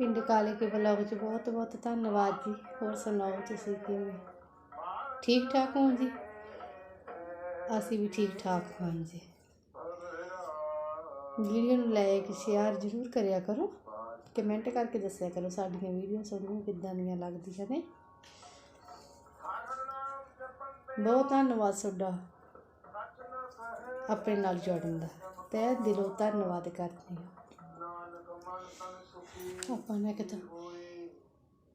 ਪਿੰਡ ਕਾਲੇ ਕੇ ਬਲੌਗ 'ਚ ਬਹੁਤ ਬਹੁਤ ਧੰਨਵਾਦ ਜੀ। ਹੋਰ ਸੁਣਾਓ ਤੁਸੀਂ ਕਿਵੇਂ? ਠੀਕ ਠਾਕ ਹੋ ਜੀ? ਅਸੀਂ ਵੀ ਠੀਕ ਠਾਕ ਹਾਂ ਜੀ। ਵੀਡੀਓ ਨੂੰ ਲਾਈਕ ਸ਼ੇਅਰ ਜ਼ਰੂਰ ਕਰਿਆ ਕਰੋ। ਕਮੈਂਟ ਕਰਕੇ ਦੱਸਿਆ ਕਰੋ ਸਾਡੀਆਂ ਵੀਡੀਓ ਤੁਹਾਨੂੰ ਕਿੱਦਾਂ ਦੀਆਂ ਲੱਗਦੀਆਂ ਨੇ। ਬਹੁਤ ਧੰਨਵਾਦ ਤੁਹਾਡਾ ਆਪਣੇ ਨਾਲ ਜੁੜਨ ਦਾ। ਤਹਿ ਦਿਲੋਂ ਧੰਨਵਾਦ ਕਰਦੀ ਹਾਂ। ਆਪਾਂ ਨੇ ਕਿਤਾ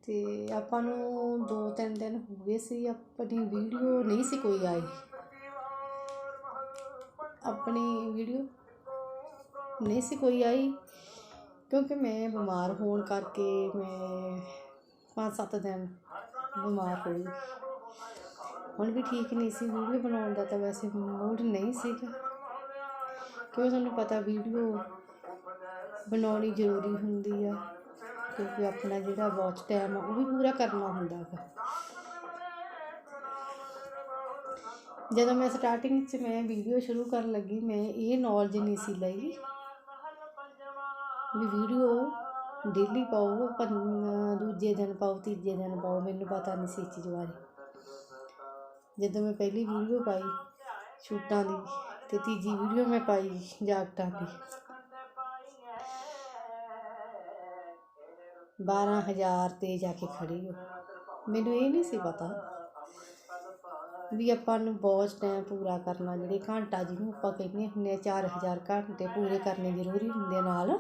ਤੇ। ਆਪਾਂ ਨੂੰ ਦੋ ਤਿੰਨ ਦਿਨ ਹੋ ਗਏ ਸੀ, ਆਪਣੀ ਵੀਡੀਓ ਨਹੀਂ ਸੀ ਕੋਈ ਆਈ। ਆਪਣੀ ਵੀਡੀਓ ਨਹੀਂ ਸੀ ਕੋਈ ਆਈ, ਕਿਉਂਕਿ ਮੈਂ ਬਿਮਾਰ ਹੋਣ ਕਰਕੇ ਮੈਂ ਪੰਜ ਸੱਤ ਦਿਨ ਬਿਮਾਰ ਹੋਈ। ਹੁਣ ਵੀ ਠੀਕ ਨਹੀਂ ਸੀ, ਵੀਡੀਓ ਬਣਾਉਣ ਦਾ ਤਾਂ ਵੈਸੇ ਮੂਡ ਨਹੀਂ ਸੀਗਾ। ਕਿਉਂਕਿ ਤੁਹਾਨੂੰ ਪਤਾ ਵੀਡੀਓ ਬਣਾਉਣੀ ਜ਼ਰੂਰੀ ਹੁੰਦੀ ਆ। ਕਿਉਂਕਿ ਆਪਣਾ ਜਿਹੜਾ ਵਾਚ ਟਾਈਮ ਆ, ਉਹ ਵੀ ਪੂਰਾ ਕਰਨਾ ਹੁੰਦਾ ਹੈ ਜਦੋਂ ਮੈਂ ਸਟਾਰਟਿੰਗ 'ਚ ਮੈਂ ਵੀਡੀਓ ਸ਼ੁਰੂ ਕਰਨ ਲੱਗੀ, ਮੈਂ ਇਹ ਨੌਲੇਜ ਨਹੀਂ ਸੀ ਲਈ ਵੀ ਵੀਡੀਓ ਡੇਲੀ ਪਾਓ ਪੰ- ਦੂਜੇ ਦਿਨ ਪਾਓ, ਤੀਜੇ ਦਿਨ ਪਾਓ, ਮੈਨੂੰ ਪਤਾ ਨਹੀਂ ਸੀ ਇਸ ਚੀਜ਼ ਬਾਰੇ। ਜਦੋਂ ਮੈਂ ਪਹਿਲੀ ਵੀਡੀਓ ਪਾਈ ਸ਼ੂਟਾਂ ਦੀ, ਤੇ ਤੀਜੀ ਵੀਡੀਓ ਮੈਂ ਪਾਈ ਜਾਕਟਾਂ ਦੀ। 12000 ਤੇ ਜਾ ਕੇ ਖੜ੍ਹੀ ਹੋ। ਮੈਨੂੰ ਇਹ ਨਹੀਂ ਸੀ ਪਤਾ ਵੀ ਆਪਾਂ ਨੂੰ ਬਹੁਤ ਟਾਈਮ ਪੂਰਾ ਕਰਨਾ, ਜਿਹੜੇ ਘੰਟਾ ਜਿਹਨੂੰ ਆਪਾਂ ਕਹਿੰਦੇ ਹੁੰਦੇ ਹਾਂ ਚਾਰ ਹਜ਼ਾਰ ਘੰਟੇ ਪੂਰੇ ਕਰਨੇ ਜ਼ਰੂਰੀ ਹੁੰਦੇ ਨਾਲ।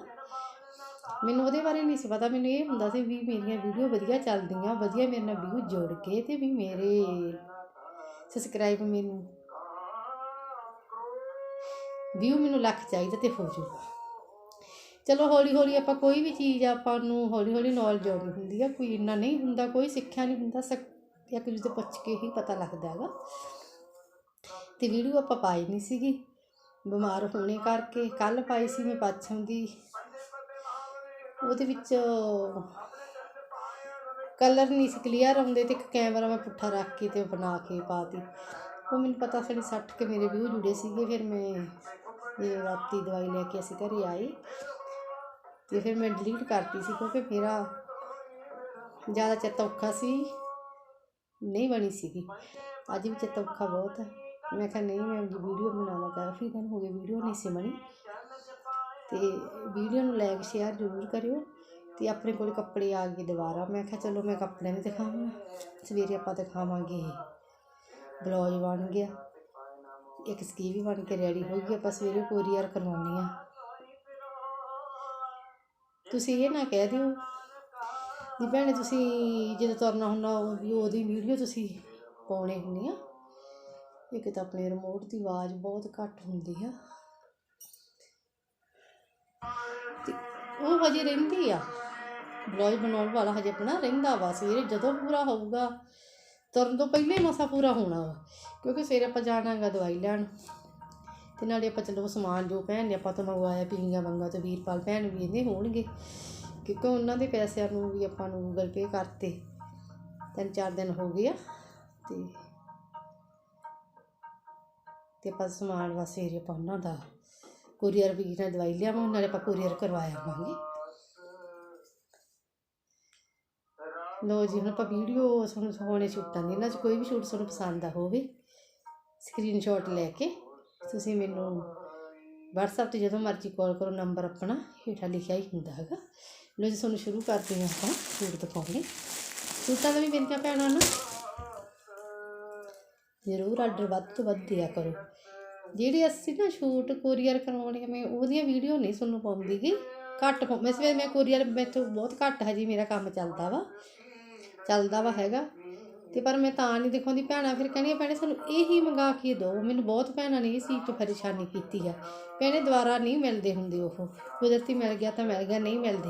ਮੈਨੂੰ ਉਹਦੇ ਬਾਰੇ ਨਹੀਂ ਸੀ ਪਤਾ, ਮੈਨੂੰ ਇਹ ਹੁੰਦਾ ਸੀ ਵੀ ਮੇਰੀਆਂ ਵੀਡੀਓ ਵਧੀਆ ਚੱਲਦੀਆਂ, ਵਧੀਆ ਮੇਰੇ ਨਾਲ ਵਿਊ ਜੁੜ ਕੇ ਅਤੇ ਵੀ ਮੇਰੇ ਸਬਸਕ੍ਰਾਈਬ ਮੈਨੂੰ ਵਿਊ ਮੈਨੂੰ ਲੱਖ ਚਾਹੀਦਾ ਅਤੇ ਹੋ ਜਾਊਗਾ। ਚਲੋ ਹੌਲੀ ਹੌਲੀ ਆਪਾਂ ਕੋਈ ਵੀ ਚੀਜ਼ ਆਪਾਂ ਨੂੰ ਹੌਲੀ ਹੌਲੀ ਨੌਲੇਜ ਆਉਂਦੀ ਹੁੰਦੀ ਆ, ਕੋਈ ਇੰਨਾ ਨਹੀਂ ਹੁੰਦਾ, ਕੋਈ ਸਿੱਖਿਆ ਨਹੀਂ ਹੁੰਦਾ ਸਕ ਇੱਕ ਦੂਜੇ ਤੋਂ ਪੁੱਛ ਕੇ ਹੀ ਪਤਾ ਲੱਗਦਾ ਹੈਗਾ। ਤੇ ਵੀਡੀਓ ਆਪਾਂ ਪਾਈ ਨਹੀਂ ਸੀਗੀ, ਬਿਮਾਰ ਹੋਣੇ ਕਰਕੇ ਕੱਲ ਪਾਈ ਸੀ ਮੈਂ ਪੱਛਮ ਦੀ। ਉਹਦੇ ਵਿੱਚ ਕਲਰ ਨਹੀਂ ਸੀ ਕਲੀਅਰ ਆਉਂਦੇ ਤੇ ਇੱਕ ਕੈਮਰਾ ਮੈਂ ਪੁੱਠਾ ਰੱਖ ਕੇ ਤੇ ਬਣਾ ਕੇ ਪਾਤੀ ਉਹ ਮੈਨੂੰ ਪਤਾ ਸੀ 60 ਕੇ ਮੇਰੇ ਵਿਊ ਜੁੜੇ ਸੀਗੇ, ਫਿਰ ਮੈਂ ਇਹ ਰਾਤੀ ਦਵਾਈ ਲੈ ਕੇ ਅਸੀਂ ਘਰੇ ਆਏ। ਤੇ ਫਿਰ ਮੈਂ ਡਿਲੀਟ ਕਰਤੀ ਸੀ ਕਿਉਂਕਿ ਮੇਰਾ ਜ਼ਿਆਦਾ ਚਿੱਤ ਔਖਾ ਸੀ। ਨਹੀਂ ਬਣੀ ਸੀਗੀ। ਅੱਜ ਵੀ ਚਿੱਤ ਔਖਾ ਬਹੁਤ ਹੈ ਮੈਂ ਕਿਹਾ ਨਹੀਂ, ਮੈਂ ਵੀਡੀਓ ਬਣਾਵਾਂ ਕਾਫੀ ਦਿਨ ਹੋ ਗਏ ਵੀਡੀਓ, ਨਹੀਂ ਸੀ ਬਣੀ। ਤੇ ਵੀਡੀਓ ਨੂੰ ਲਾਈਕ ਸ਼ੇਅਰ ਜ਼ਰੂਰ ਕਰਿਓ ਤੇ ਆਪਣੇ ਕੋਲ ਕੱਪੜੇ ਆ ਗਏ ਦੁਬਾਰਾ। ਮੈਂ ਕਿਹਾ ਚਲੋ ਮੈਂ ਕੱਪੜੇ ਵੀ ਦਿਖਾਵਾਂ। ਸਵੇਰੇ ਆਪਾਂ ਦਿਖਾਵਾਂਗੇ ਬਲੌਜ ਬਣ ਗਿਆ। ਇੱਕ ਸਕੀ ਵੀ ਬਣ ਕੇ ਰੈਡੀ ਹੋ ਗਈ। ਆਪਾਂ ਸਵੇਰੇ ਕੋਰੀਅਰ ਕਰਵਾਉਣੀ ਆ ਤੁਸੀਂ ਇਹ ਨਾ ਕਹਿ ਦਿਓ ਵੀ ਭੈਣੇ ਤੁਸੀਂ ਜਦੋਂ ਤੁਰਨਾ ਹੁੰਦਾ ਉਹ ਵੀ ਉਹਦੀ ਵੀਡੀਓ ਤੁਸੀਂ ਪਾਉਣੀ ਹੁੰਦੀ ਆ। ਇੱਕ ਤਾਂ ਆਪਣੇ ਰਿਮੋਟ ਦੀ ਆਵਾਜ਼ ਬਹੁਤ ਘੱਟ ਹੁੰਦੀ ਆ। ਉਹ ਹਜੇ ਰਹਿੰਦੀ ਆ। ਬਲੌਗ ਬਣਾਉਣ ਵਾਲਾ ਹਜੇ ਆਪਣਾ ਰਹਿੰਦਾ ਵਾ, ਸਵੇਰੇ ਜਦੋਂ ਪੂਰਾ ਹੋਊਗਾ, ਤੁਰਨ ਤੋਂ ਪਹਿਲਾਂ ਹੀ ਮਸਾ ਪੂਰਾ ਹੋਣਾ ਵਾ, ਕਿਉਂਕਿ ਸਵੇਰੇ ਆਪਾਂ ਜਾਣਾਗਾ ਦਵਾਈ ਲੈਣ। ਅਤੇ ਨਾਲੇ ਆਪਾਂ ਚਲੋ ਸਮਾਨ ਜੋ ਭੈਣ ਨੇ ਆਪਾਂ ਤੋਂ ਮੰਗਵਾਇਆ ਪੀਂਗਾ ਮੰਗਾ ਤੇ ਵੀਰਪਾਲ ਭੈਣ ਵੀ ਇਹਨੇ ਹੋਣਗੇ, ਕਿਉਂਕਿ ਉਹਨਾਂ ਦੇ ਪੈਸਿਆਂ ਨੂੰ ਵੀ ਆਪਾਂ ਨੂੰ ਗੂਗਲ ਪੇ ਕਰਤੇ। ਤਿੰਨ ਚਾਰ ਦਿਨ ਹੋ ਗਏ ਆ ਤੇ ਤੇ ਆਪਾਂ ਸਮਾਨ ਵਾਸਤੇ ਸਵੇਰੇ ਆਪਾਂ ਉਹਨਾਂ ਦਾ ਕੁਰੀਅਰ ਵੀ ਨਾਲ ਦਵਾਈ ਲਿਆਵਾਂ ਨਾਲੇ ਆਪਾਂ ਕੁਰੀਅਰ ਕਰਵਾਇਆ ਆਵਾਂਗੇ ਲੋ ਜੀ, ਹੁਣ ਆਪਾਂ ਵੀਡੀਓ ਤੁਹਾਨੂੰ ਸੋਹਣੇ ਸ਼ੂਟਾਂ ਦੀ, ਇਹਨਾਂ 'ਚ ਕੋਈ ਵੀ ਸ਼ੂਟ ਤੁਹਾਨੂੰ ਪਸੰਦ ਆ ਹੋਵੇ ਸਕਰੀਨਸ਼ਾਟ ਲੈ ਕੇ। ਤੁਸੀਂ ਮੈਨੂੰ WhatsApp ਤੇ ਜਦੋਂ ਮਰਜ਼ੀ ਕਾਲ ਕਰੋ ਨੰਬਰ ਆਪਣਾ ਹੇਠਾਂ ਲਿਖਿਆ ਹੀ ਹੁੰਦਾ ਹੈਗਾ। ਲੋ ਜੀ, ਤੁਹਾਨੂੰ ਸ਼ੁਰੂ ਕਰਦੇ ਹਾਂ ਆਪਾਂ ਸ਼ੂਟ ਦਿਖਾਉਣੇ ਸ਼ੂਟਾਂ ਦਾ ਵੀ ਬੇਨਤੀਆਂ ਭੈਣਾਂ ਨੂੰ। ਜ਼ਰੂਰ ਆਰਡਰ ਵੱਧ ਤੋਂ ਵੱਧ ਦਿਆ ਕਰੋ। ਜਿਹੜੇ ਅਸੀਂ ਨਾ ਸ਼ੂਟ ਕੋਰੀਅਰ ਕਰਵਾਉਣੇ ਆ, ਮੈਂ ਉਹਦੀਆਂ ਵੀਡੀਓ ਨਹੀਂ ਤੁਹਾਨੂੰ ਪਾਉਂਦੀ ਗੀ। ਘੱਟ ਪਾਉ- ਮੈਂ ਸਵੇਰ ਮੈਂ ਕੋਰੀਅਰ ਮੈਥੋਂ ਬਹੁਤ ਘੱਟ ਹੈ ਜੀ, ਮੇਰਾ ਕੰਮ ਚੱਲਦਾ ਵਾ। ਚੱਲਦਾ ਵਾ ਹੈਗਾ। ਤੇ ਪਰ ਮੈਂ ਤਾਂ ਨਹੀਂ ਦਿਖਾਉਂਦੀ। ਭੈਣਾਂ ਫਿਰ ਕਹਿੰਦੀਆਂ, ਭੈਣੇ ਸਾਨੂੰ ਇਹੀ ਮੰਗਾ ਕੇ ਦਿਓ ਮੈਨੂੰ ਬਹੁਤ ਭੈਣਾਂ ਨੇ ਇਹ ਚੀਜ਼ 'ਚ ਪਰੇਸ਼ਾਨੀ ਕੀਤੀ ਆ। ਭੈਣੇ ਦੁਬਾਰਾ ਨਹੀਂ ਮਿਲਦੇ ਹੁੰਦੇ ਉਹ। ਕੁਦਰਤੀ ਮਿਲ ਗਿਆ ਤਾਂ ਮਿਲ ਗਿਆ, ਨਹੀਂ ਮਿਲਦੇ।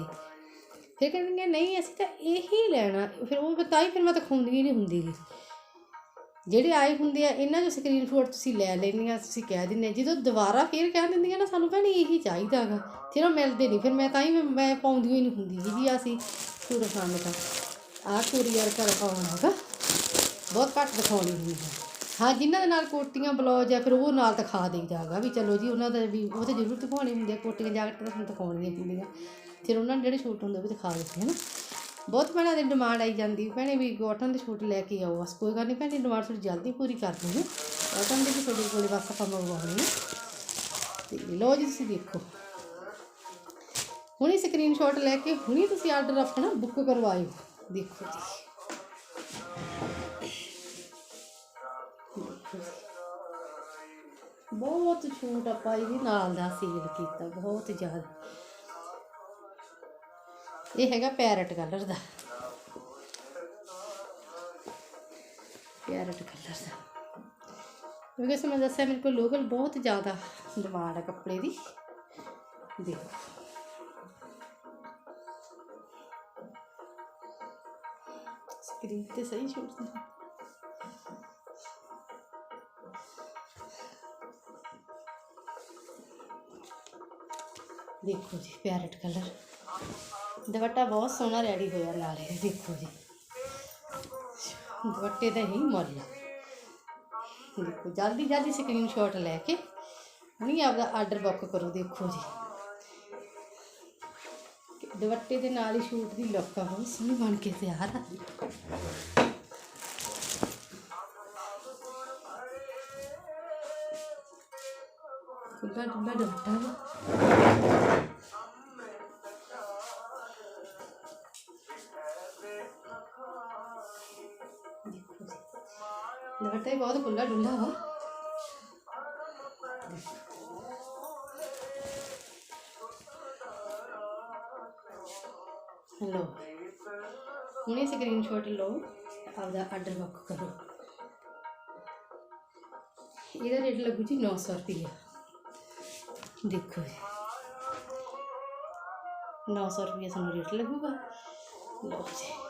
ਫਿਰ ਕਹਿੰਦੀਆਂ, ਨਹੀਂ, ਅਸੀਂ ਤਾਂ ਇਹੀ ਲੈਣਾ। ਫਿਰ ਉਹ ਤਾਂ ਹੀ ਫਿਰ ਮੈਂ ਦਿਖਾਉਂਦੀ ਹੀ ਨਹੀਂ ਹੁੰਦੀ ਜਿਹੜੇ ਆਏ ਹੁੰਦੇ ਆ, ਇਹਨਾਂ ਜੋ ਸਕਰੀਨਸ਼ਾਟ ਤੁਸੀਂ ਲੈ ਲੈਣੀਆਂ ਤੁਸੀਂ ਕਹਿ ਦਿੰਦੇ ਆ। ਜਦੋਂ ਦੁਬਾਰਾ ਫੇਰ ਕਹਿ ਦਿੰਦੀਆਂ ਨਾ, ਸਾਨੂੰ ਭੈਣੇ ਇਹੀ ਚਾਹੀਦਾ ਹੈਗਾ ਫਿਰ ਉਹ ਮਿਲਦੇ ਨਹੀਂ। ਫਿਰ ਮੈਂ ਤਾਂ ਹੀ ਮੈਂ- ਪਾਉਂਦੀ ਹੀ ਨਹੀਂ ਹੁੰਦੀ ਜੀ ਵੀ ਅਸੀਂ ਸੂਟ ਖਾਣੇ ਤਾਂ। ਆਹ ਕੁਰੀਅਰ ਕਰ ਪਾਉਣਾ ਹੈਗਾ। ਬਹੁਤ ਘੱਟ ਦਿਖਾਉਣੀ ਹੁੰਦੀ ਹੈ। ਹਾਂ, ਜਿਨ੍ਹਾਂ ਦੇ ਨਾਲ ਕੋਟੀਆਂ, ਬਲੌਜ ਆ, ਫਿਰ ਉਹ ਨਾਲ ਦਿਖਾ ਦੇਈਦਾ ਹੈਗਾ ਵੀ ਚਲੋ ਜੀ, ਉਹਨਾਂ ਦਾ ਵੀ ਉਹ ਤੇ ਜ਼ਰੂਰ ਦਿਖਾਉਣੇ ਹੁੰਦੇ ਆ, ਕੋਟੀਆਂ ਜਾਕਟ ਤਾਂ ਤੁਹਾਨੂੰ ਦਿਖਾਉਣੀਆਂ ਹੁੰਦੀਆਂ ਫਿਰ ਉਹਨਾਂ ਨੇ ਜਿਹੜੇ ਸ਼ੂਟ ਹੁੰਦੇ ਉਹ ਵੀ ਦਿਖਾ ਦਿੱਤੇ, ਹਨ। ਬਹੁਤ ਭੈਣਾਂ ਦੀ ਡਿਮਾਂਡ ਆਈ ਜਾਂਦੀ ਭੈਣੇ ਵੀ ਕਾਟਨ ਦੇ ਸ਼ੂਟ ਲੈ ਕੇ ਆਓ, ਬਸ ਕੋਈ ਗੱਲ ਨਹੀਂ, ਭੈਣੇ ਡਿਮਾਂਡ ਥੋੜੀ ਜਲਦੀ ਪੂਰੀ ਕਰ ਦੂੰਗੇ ਕਾਟਨ ਦੇ ਵੀ ਤੁਹਾਡੇ ਕੋਲੇ ਬਸ ਆਪਾਂ ਮੰਗਵਾਉਣੇ ਨੇ। ਤੇ ਲਓ ਜੀ, ਤੁਸੀਂ ਦੇਖੋ। ਹੁਣੀ ਸਕਰੀਨਸ਼ਾਟ ਲੈ ਕੇ ਹੁਣੀ ਤੁਸੀਂ ਆਰਡਰ ਆਪਣਾ ਬੁੱਕ ਕਰਵਾਇਓ। ਦੇਖੋ ਜੀ। ਬਹੁਤ ਛੂਟ ਆਪਾਂ ਇਹਦੇ ਨਾਲ ਦਾ ਸੀਲ ਕੀਤਾ, ਬਹੁਤ ਜ਼ਿਆਦਾ। ਇਹ ਹੈਗਾ ਪੈਰਟ ਕਲਰ ਦਾ। ਪੈਰਟ ਕਲਰ ਦਾ। ਕਿਉਂਕਿ ਇਸ ਦੱਸਿਆ ਮੇਰੇ ਕੋਲ ਲੋਕਲ ਬਹੁਤ ਜ਼ਿਆਦਾ ਡਿਮਾਂਡ ਹੈ ਕੱਪੜੇ ਦੀ। ਦੇਖੋ। ਸਕਰੀਨ ਤੇ ਸਹੀ ਸ਼ੂਟ ਦੇਖੋ ਜੀ ਪੈਰਟ ਕਲਰ। ਦੁਪੱਟਾ ਬਹੁਤ ਸੋਹਣਾ ਰੈਡੀ ਹੋਇਆ ਨਾਲ ਇਹ, ਦੇਖੋ ਜੀ। ਦੁਪੱਟੇ ਦਾ ਹੀ ਮੁੱਲ ਦੇਖੋ ਜਲਦੀ ਜਲਦੀ ਸਕਰੀਨਸ਼ਾਟ ਲੈ ਕੇ ਹੁਣੀ ਆਪਦਾ ਆਰਡਰ ਬੁੱਕ ਕਰੋ, ਦੇਖੋ ਜੀ। ਦੁਪੱਟੇ ਦੇ ਨਾਲ ਹੀ ਸ਼ੂਟ ਦੀ ਲੁੱਕ ਆ, ਬਹੁਤ ਸੋਹਣੀ ਬਣ ਕੇ ਤਿਆਰ ਆ। ਖੁੱਲਾ ਡੁੱਲਾ ਦੁਪੱਟਾ ਦੁਪੱਟਾ ਹੀ ਬਹੁਤ ਖੁੱਲਾ ਡੁੱਲਾ ਵਾ। ਹੈਲੋ। ਹੁਣੇ ਸਕਰੀਨਸ਼ਾਟ ਲਓ ਆਪਦਾ ਆਰਡਰ ਬੁੱਕ ਕਰੋ। ਇਹਦਾ ਰੇਟ ਲੱਗੂ ਜੀ 900 ਰੁਪਏ ਦੇਖੋ ਜੀ। 900 ਰੁਪਏ ਤੁਹਾਨੂੰ ਰੇਟ ਲੱਗੂਗਾ। ਲਓ ਜੀ।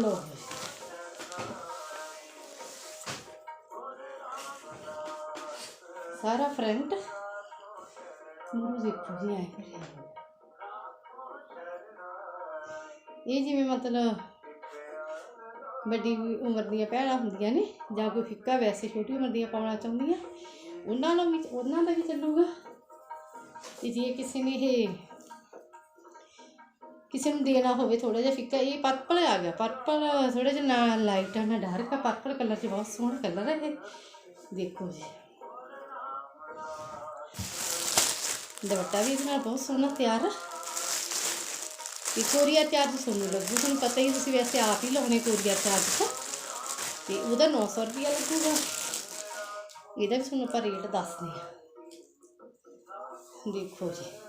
ਲਓ ਸਾਰਾ ਫਰੰਟ ਮੂਰੂ ਦੇਖੋ ਜੀ ਐ ਇਹ ਜਿਵੇਂ ਮਤਲਬ ਵੱਡੀ ਉਮਰ ਦੀਆਂ ਭੈਣਾਂ ਹੁੰਦੀਆਂ ਨੇ ਜਾਂ ਕੋਈ ਫਿੱਕਾ ਵੈਸੇ ਛੋਟੀ ਉਮਰ ਦੀਆਂ ਪਾਉਣਾ ਚਾਹੁੰਦੀਆਂ, ਉਹਨਾਂ ਨੂੰ ਵੀ ਉਹਨਾਂ ਦਾ ਵੀ ਚੱਲੂਗਾ। ਤੇ ਜੇ ਕਿਸੇ ਨੇ ਇਹ ਕਿਸੇ ਨੂੰ ਦੇਣਾ ਹੋਵੇ ਥੋੜਾ ਜਿਹਾ ਫਿੱਕਾ, ਇਹ ਪਰਪਲ ਆ ਗਿਆ ਪਰਪਲ ਥੋੜਾ ਜਿਹਾ ਨਾ ਲਾਈਟ ਆ, ਨਾ ਡਾਰਕ ਆ ਪਰਪਲ ਕਲਰ 'ਚ ਬਹੁਤ ਸੋਹਣਾ ਕਲਰ ਹੈ ਇਹ। ਦੇਖੋ ਜੀ। ਦੁਪੱਟਾ ਵੀ ਇਹਦੇ ਨਾਲ ਬਹੁਤ ਸੋਹਣਾ ਤਿਆਰ ਆ। ਤੇ ਕੋਰੀਆ ਚਾਰਜ ਤੁਹਾਨੂੰ ਲੱਗੂ, ਤੁਹਾਨੂੰ ਪਤਾ ਹੀ ਤੁਸੀਂ ਵੈਸੇ ਆਪ ਹੀ ਲਾਉਣੇ ਕੋਰੀਆ ਚਾਰਜ ਤਾਂ। ਤੇ ਉਹਦਾ 900 ਰੁਪਇਆ ਲੱਗੂਗਾ। ਇਹਦਾ ਵੀ ਤੁਹਾਨੂੰ ਆਪਾਂ ਰੇਟ ਦੱਸਦੇ ਆ ਦੇਖੋ ਜੀ।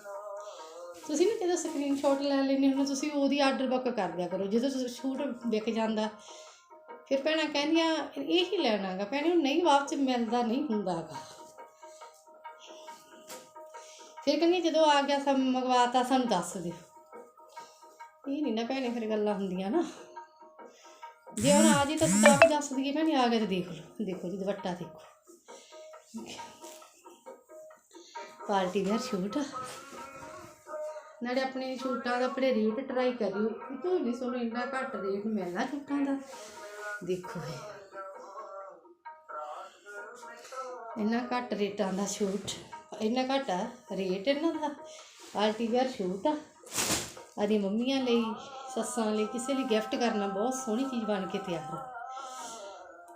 ਤੁਸੀਂ ਵੀ ਜਦੋਂ ਸਕਰੀਨਸ਼ਾਟ ਲੈ ਲੈਂਦੇ ਹੋ ਤੁਸੀਂ ਉਹਦੀ ਆਰਡਰ ਬੁੱਕ ਕਰ ਦਿਆ ਕਰੋ। ਜਦੋਂ ਤੁਸੀਂ ਸ਼ੂਟ ਵਿਕ ਜਾਂਦਾ, ਫਿਰ ਭੈਣਾਂ ਕਹਿੰਦੀਆਂ, ਇਹ ਹੀ ਲੈਣਾਗਾ ਭੈਣੇ ਨਹੀਂ, ਵਾਪਸ ਮਿਲਦਾ ਨਹੀਂ ਹੁੰਦਾਗਾ ਫਿਰ ਕਹਿੰਦੀ ਜਦੋਂ ਆ ਗਿਆ ਸਭ ਮੰਗਵਾਤਾ, ਸਾਨੂੰ ਦੱਸ ਦਿਓ। ਇਹ ਨਹੀਂ ਨਾ ਭੈਣੇ, ਫਿਰ ਗੱਲਾਂ ਹੁੰਦੀਆਂ ਨਾ। ਜੇ ਹੁਣ ਆ ਜੀ ਤਾਂ ਤਾਂ ਵੀ ਦੱਸ ਦਈਏ, ਭੈਣੇ, ਆ ਗਿਆ ਤੇ ਦੇਖ ਲਓ। ਦੇਖੋ ਜੀ, ਦੁਪੱਟਾ ਦੇਖੋ। Party wear suit. ਨਾਲੇ ਆਪਣੇ ਸ਼ੂਟਾਂ ਦਾ ਆਪਣੇ ਰੇਟ ਟਰਾਈ ਕਰਿਓ। ਇਹ ਨਹੀਂ ਤੁਹਾਨੂੰ ਇੰਨਾ ਘੱਟ ਰੇਟ ਮਿਲਣਾ ਸ਼ੂਟਾਂ ਦਾ। ਦੇਖੋ ਇਹ। ਇੰਨਾ ਘੱਟ ਰੇਟਾਂ ਦਾ ਸ਼ੂਟ, ਇੰਨਾ ਘੱਟ ਆ ਰੇਟ ਇਹਨਾਂ ਦਾ। ਪਾਰਟੀ ਵੇਅਰ ਸ਼ੂਟ ਆ। ਆਦੀ ਮੰਮੀਆਂ ਲਈ, ਸੱਸਾਂ ਲਈ, ਕਿਸੇ ਲਈ ਗਿਫਟ ਕਰਨਾ ਬਹੁਤ ਸੋਹਣੀ ਚੀਜ਼ ਬਣ ਕੇ ਤਿਆਰ ਆ।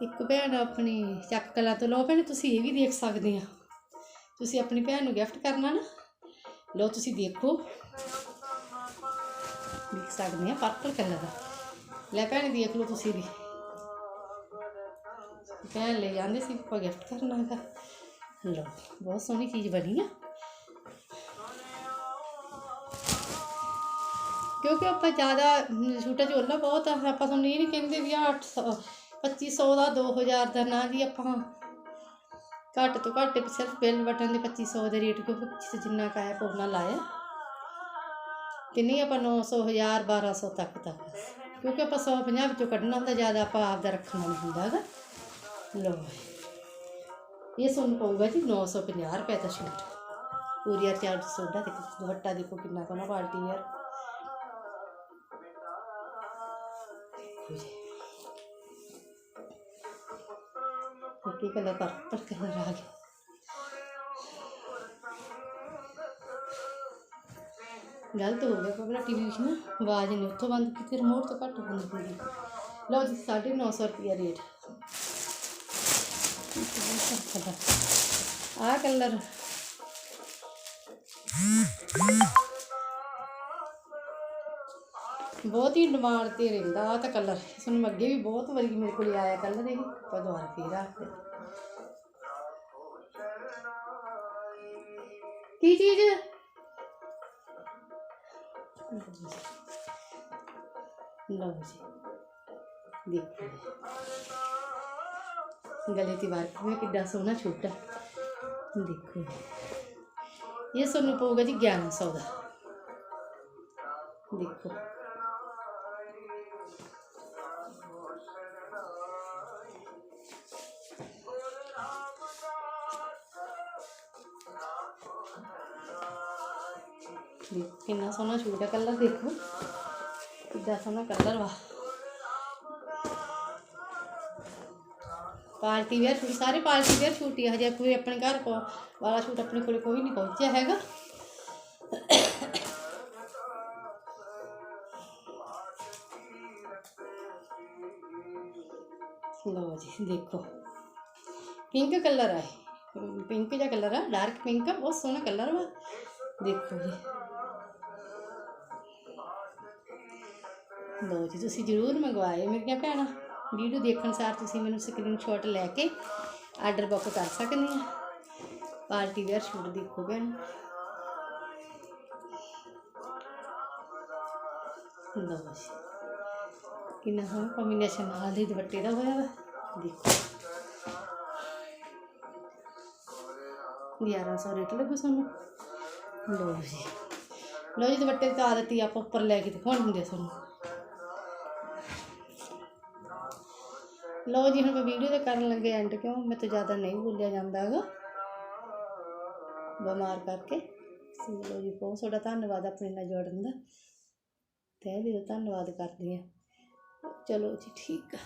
ਇੱਕ ਭੈਣ ਆਪਣੀ ਚੱਕ ਕਲਾ ਤੋਂ ਲਓ, ਭੈਣ ਤੁਸੀਂ ਇਹ ਵੀ ਦੇਖ ਸਕਦੇ ਆ। ਤੁਸੀਂ ਆਪਣੀ ਭੈਣ ਨੂੰ ਗਿਫਟ ਕਰਨਾ ਨਾ ਲੋ ਤੁਸੀਂ ਦੇਖੋ। ਦੇਖ ਸਕਦੇ ਆ ਪਰਪਲ ਕਲਰ ਦਾ। ਲੈ ਭੈਣ, ਦੇਖ ਲਓ ਤੁਸੀਂ ਵੀ। ਭੈਣ ਲੈ ਜਾਂਦੇ ਸੀ ਆਪਾਂ ਗਿਫਟ ਕਰਨਾ ਹੈਗਾ ਲਓ, ਬਹੁਤ ਸੋਹਣੀ ਚੀਜ਼ ਬਣੀ ਆ। ਕਿਉਂਕਿ ਆਪਾਂ ਜ਼ਿਆਦਾ ਛੋਟਾ ਝੋਲਾ ਬਹੁਤ ਆਪਾਂ ਤੁਹਾਨੂੰ ਇਹ ਨਹੀਂ ਕਹਿੰਦੇ ਵੀ ਆ 800 2500 ਦਾ 2000 ਦਾ ਨਾ ਜੀ ਆਪਾਂ ਘੱਟ ਤੋਂ ਘੱਟ ਸਿਰਫ ਬਿੱਲ ਬਟਨ ਦੇ 2500 ਦੇ ਰੇਟ, ਕਿਉਂਕਿ ਜਿੰਨਾ ਕਾਇਆ ਪੋਨਾ ਲਾਇਆ। ਤੇ ਨਹੀਂ ਆਪਾਂ 900 1000 1200 ਤੱਕ ਤੱਕ ਕਿਉਂਕਿ ਆਪਾਂ 150 ਵਿੱਚੋਂ ਕੱਢਣਾ ਹੁੰਦਾ, ਜ਼ਿਆਦਾ ਆਪਾਂ ਆਪਦਾ ਰੱਖਣਾ ਨਹੀਂ ਹੁੰਦਾ ਹੈਗਾ। ਲਓ ਇਹ ਤੁਹਾਨੂੰ ਪਊਗਾ ਜੀ 950 ਰੁਪਏ ਦਾ ਸ਼ੂਟ। ਕੋਰੀਅਰ ਚਾਰ ਸੋਡਾ ਤੇ ਦੁਪੱਟਾ ਦੇਖੋ ਕਿੰਨਾ ਸੋਹਣਾ ਪਾਰਟੀ ਵੀਅਰ ਦੇਖੋ ਜੀ ਕੀ ਕਲਰ ਪਰਪਲ ਕਲਰ ਆ ਗਿਆ ਗਲਤ ਹੋ ਗਿਆ ਪਰ ਟੀਵੀ ਵਿੱਚ ਨਾ, ਆਵਾਜ਼ ਨਹੀਂ ਉੱਥੋਂ ਬੰਦ ਕੀਤੀ ਰਿਮੋਟ ਤੋਂ ਘੱਟ ਬੰਦ ਕੀਤੀ ਲਓ ਜੀ 950 ਰੁਪਿਆ ਰੇਟ। ਆ ਕਲਰ। ਬਹੁਤ ਹੀ ਡਿਮਾਂਡ ਤੇ ਰਹਿੰਦਾ ਆ ਤਾਂ ਕਲਰ ਇਸ ਨੂੰ ਅੱਗੇ ਵੀ ਬਹੁਤ ਵਾਰੀ ਮੇਰੇ ਕੋਲ ਆਇਆ ਕਲਰ ਇਹ ਪਰ ਦੁਬਾਰਾ ਫੇਰ ਆ ਕੀ ਚੀਜ਼? ਲਓ ਜੀ। ਦੇਖੋ। ਗਲੇ ਦੀ ਵਰਕ में ਕਿੱਡਾ ਸੋਹਣਾ ਛੋਟਾ। ਦੇਖੋ। ਇਹ ਸਾਨੂੰ ਪਊਗਾ ਜੀ 1100 ਦਾ। ਦੇਖੋ। ਦੇਖੋ ਕਿੰਨਾ ਸੋਹਣਾ ਛੂਟ ਹੈ ਕਲਰ ਦੇਖੋ ਕਿੱਡਾ ਸੋਹਣਾ ਕਲਰ ਵਾ ਪਾਰਟੀ ਵੇਅਰ ਸ਼ੂਟ ਸਾਰੇ ਪਾਰਟੀ ਵੇਅਰ ਸ਼ੂਟ ਹੀ ਆ, ਹਜੇ ਕੋਈ ਆਪਣੇ ਘਰ ਕੋ ਵਾਲਾ ਸ਼ੂਟ ਆਪਣੇ ਕੋਲ ਕੋਈ ਨਹੀਂ ਪਹੁੰਚਿਆ ਹੈਗਾ ਲਓ ਜੀ ਦੇਖੋ ਪਿੰਕ ਕਲਰ ਹੈ ਪਿੰਕ ਜਿਹਾ ਕਲਰ ਆ ਡਾਰਕ ਪਿੰਕ ਆ ਬਹੁਤ ਸੋਹਣਾ ਲਓ ਜੀ, ਤੁਸੀਂ ਜ਼ਰੂਰ ਮੰਗਵਾਏ। ਮੇਰੀਆਂ ਭੈਣਾਂ, ਵੀਡੀਓ ਦੇਖਣ ਸਾਰ ਤੁਸੀਂ ਮੈਨੂੰ ਸਕਰੀਨਸ਼ਾਟ ਲੈ ਕੇ ਆਰਡਰ ਬੁੱਕ ਕਰ ਸਕਦੇ ਆ। ਪਾਰਟੀ ਵੇਅਰ ਸ਼ੂਟ ਦੇਖੋ ਭੈਣ। ਲਓ ਜੀ। ਕਿੰਨਾ ਸੋਹਣਾ ਕੰਬੀਨੇਸ਼ਨ ਨਾਲ ਦੇ ਦੁਪੱਟੇ ਦਾ ਹੋਇਆ ਵਾ। ਦੇਖੋ। 1100 ਰੇਟ ਲੱਗੂ ਸਾਨੂੰ। ਲਓ ਜੀ। ਲਓ ਜੀ, ਦੁਪੱਟੇ ਦੀ ਤਾਂ ਆਦਤ ਹੀ ਆਪਾਂ ਉੱਪਰ ਲੈ ਕੇ ਦਿਖਾਉਣ ਹੁੰਦੇ ਆ ਸਾਨੂੰ। ਲਓ ਜੀ, ਹੁਣ ਮੈਂ ਵੀਡੀਓ ਤੇ ਕਰਨ ਲੱਗੇ ਐਂਡ ਕਿਉਂ? ਮੈਂ ਤਾਂ ਜ਼ਿਆਦਾ ਨਹੀਂ ਬੋਲਿਆ ਜਾਂਦਾ ਹੈਗਾ। ਬਿਮਾਰ ਕਰਕੇ। ਸੋ ਲਓ ਜੀ, ਬਹੁਤ ਤੁਹਾਡਾ ਧੰਨਵਾਦ ਆਪਣੇ ਨਾਲ ਜੋੜਨ ਦਾ। ਤਹਿ ਵੀ ਧੰਨਵਾਦ ਕਰਦੀ ਹਾਂ। ਚਲੋ ਜੀ, ਠੀਕ ਆ।